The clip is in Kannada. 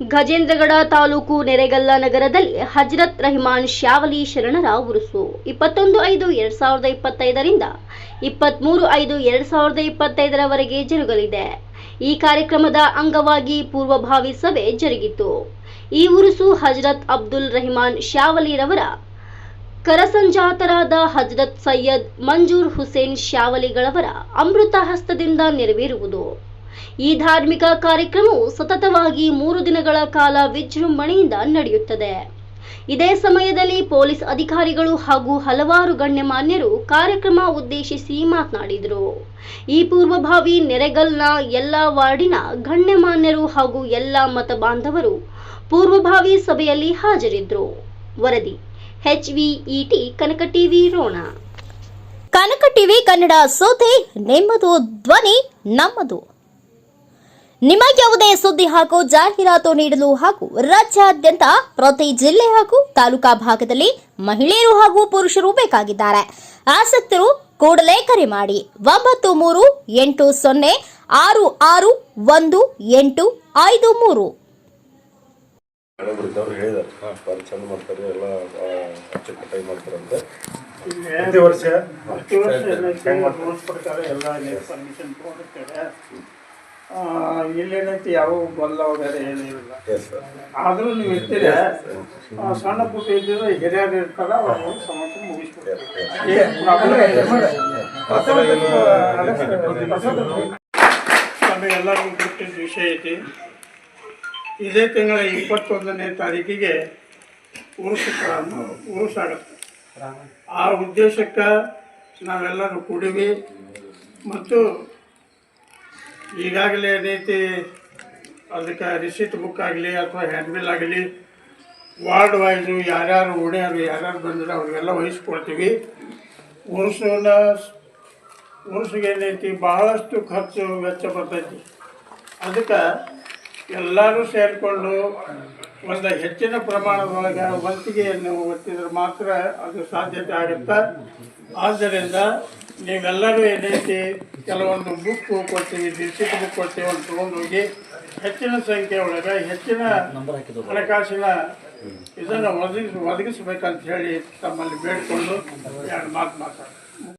ಗಜೇಂದ್ರಗಡ ತಾಲೂಕು ನೆರೆಗಲ್ಲ ನಗರದಲ್ಲಿ ಹಜರತ್ ರಹಿಮಾನ್ ಶಾವಲಿ ಶರಣರ ಉರುಸು. ಇಪ್ಪತ್ತೊಂದು ಐದು ಎರಡ್ ಸಾವಿರದ ಇಪ್ಪತ್ತೈದರಿಂದ ಇಪ್ಪತ್ತ್ಮೂರು ಐದು ಎರಡ್ ಸಾವಿರದ ಇಪ್ಪತ್ತೈದರವರೆಗೆ ಜರುಗಲಿದೆ. ಈ ಕಾರ್ಯಕ್ರಮದ ಅಂಗವಾಗಿ ಪೂರ್ವಭಾವಿ ಸಭೆ ಜರುಗಿತು. ಈ ಉರುಸು ಹಜರತ್ ಅಬ್ದುಲ್ ರಹಿಮಾನ್ ಶಾವಲಿರವರ ಕರಸಂಜಾತರಾದ ಹಜರತ್ ಸೈಯದ್ ಮಂಜೂರ್ ಹುಸೇನ್ ಶಾವಲಿಗಳವರ ಅಮೃತ ಹಸ್ತದಿಂದ ನೆರವೇರುವುದು. ಈ ಧಾರ್ಮಿಕ ಕಾರ್ಯಕ್ರಮವು ಸತತವಾಗಿ ಮೂರು ದಿನಗಳ ಕಾಲ ವಿಜೃಂಭಣೆಯಿಂದ ನಡೆಯುತ್ತದೆ. ಇದೇ ಸಮಯದಲ್ಲಿ ಪೊಲೀಸ್ ಅಧಿಕಾರಿಗಳು ಹಾಗೂ ಹಲವಾರು ಗಣ್ಯಮಾನ್ಯರು ಕಾರ್ಯಕ್ರಮ ಉದ್ದೇಶಿಸಿ ಮಾತನಾಡಿದರು. ಈ ಪೂರ್ವಭಾವಿ ನೆರೆಗಲ್ನ ಎಲ್ಲ ವಾರ್ಡಿನ ಗಣ್ಯಮಾನ್ಯರು ಹಾಗೂ ಎಲ್ಲ ಮತ ಬಾಂಧವರು ಪೂರ್ವಭಾವಿ ಸಭೆಯಲ್ಲಿ ಹಾಜರಿದ್ದರು. ವರದಿ ಎಚ್ವಿಇಟಿ ಕನಕ ಟಿವಿ, ರೋಣ. ಕನಕ ಟಿವಿ ಕನ್ನಡ ಸೋತೆ, ನೆಮ್ಮದು ಧ್ವನಿ, ನಮ್ಮದು. ನಿಮಗೆ ಯಾವುದೇ ಸುದ್ದಿ ಹಾಗೂ ಜಾಹೀರಾತು ನೀಡಲು ಹಾಗೂ ರಾಜ್ಯಾದ್ಯಂತ ಪ್ರತಿ ಜಿಲ್ಲೆ ಹಾಗೂ ತಾಲೂಕಾ ಭಾಗದಲ್ಲಿ ಮಹಿಳೆಯರು ಹಾಗೂ ಪುರುಷರು ಬೇಕಾಗಿದ್ದಾರೆ. ಆಸಕ್ತರು ಕೂಡಲೇ ಕರೆ ಮಾಡಿ. ಒಂಬತ್ತು ಮೂರು ಎಂಟು ಸೊನ್ನೆ ಆರು ಆರು ಒಂದು ಎಂಟು ಐದು ಮೂರು. ಪ್ರತಿ ವರ್ಷ ಇಲ್ಲೇನೈತಿ ಯಾವ ಗೊಂದಲ ಬೇರೆ ಏನಿಲ್ಲ ಆದರೂ ನೀವು ಇರ್ತೀರ? ಸಣ್ಣ ಪುಟ್ಟ ಇದ್ದಿದ್ರೆ ಹಿರಿಯರು ಇರ್ತಾರ ಅವ್ರು ಸಮಸ್ಯೆ ಮುಗಿಸ್ಬಿಡ್ತಾರೆ. ಎಲ್ಲರಿಗೂ ಗೊತ್ತಿದ್ದ ವಿಷಯ ಐತಿ ಇದೇ ತಿಂಗಳ ಇಪ್ಪತ್ತೊಂದನೇ ತಾರೀಕಿಗೆ ಉರುಸು ಉರುಸಾಗುತ್ತೆ. ಆ ಉದ್ದೇಶಕ್ಕೆ ನಾವೆಲ್ಲರೂ ಕೂಡಿವಿ. ಮತ್ತು ಈಗಾಗಲೇ ಏನೈತಿ ಅದಕ್ಕೆ ರಿಸಿಟ್ ಬುಕ್ ಆಗಲಿ ಅಥವಾ ಹ್ಯಾಂಡ್ಬಿಲ್ ಆಗಲಿ ವಾರ್ಡ್ ವೈಸು ಯಾರ್ಯಾರು ಓಡ್ಯಾರು ಯಾರ್ಯಾರು ಬಂದರೆ ಅವ್ರಿಗೆಲ್ಲ ವಹಿಸ್ಕೊಳ್ತೀವಿ ಉರುಸನ್ನ ಉರುಸಿಗೆ ಏನೈತಿ, ಬಹಳಷ್ಟು ಖರ್ಚು ವೆಚ್ಚ ಬರ್ತೈತಿ. ಅದಕ್ಕೆ ಎಲ್ಲರೂ ಸೇರಿಕೊಂಡು ಒಂದು ಹೆಚ್ಚಿನ ಪ್ರಮಾಣದೊಳಗೆ ವಂತಿಗೆಯನ್ನು ಒತ್ತಿದ್ರೆ ಮಾತ್ರ ಅದು ಸಾಧ್ಯತೆ ಆಗುತ್ತೆ? ಆದ್ದರಿಂದ ನೀವೆಲ್ಲರೂ ಏನೈತಿ ಕೆಲವೊಂದು ಬುಕ್ ಕೊಡ್ತೀವಿ ಡಿಸ್ಟಿಕ್ ಬುಕ್ ಕೊಡ್ತೀವಿ ಅಂತ ತೊಗೊಂಡೋಗಿ ಹೆಚ್ಚಿನ ಸಂಖ್ಯೆ ಒಳಗೆ ಹೆಚ್ಚಿನ ಹಣಕಾಸಿನ ಇದನ್ನು ಒದಗಿಸ್, ಒದಗಿಸ್ಬೇಕಂತ ಹೇಳಿ ತಮ್ಮಲ್ಲಿ ಬೇಡಿಕೊಂಡು ಎರಡು ಮಾತು ಮಾತಾಡ್ತಾರೆ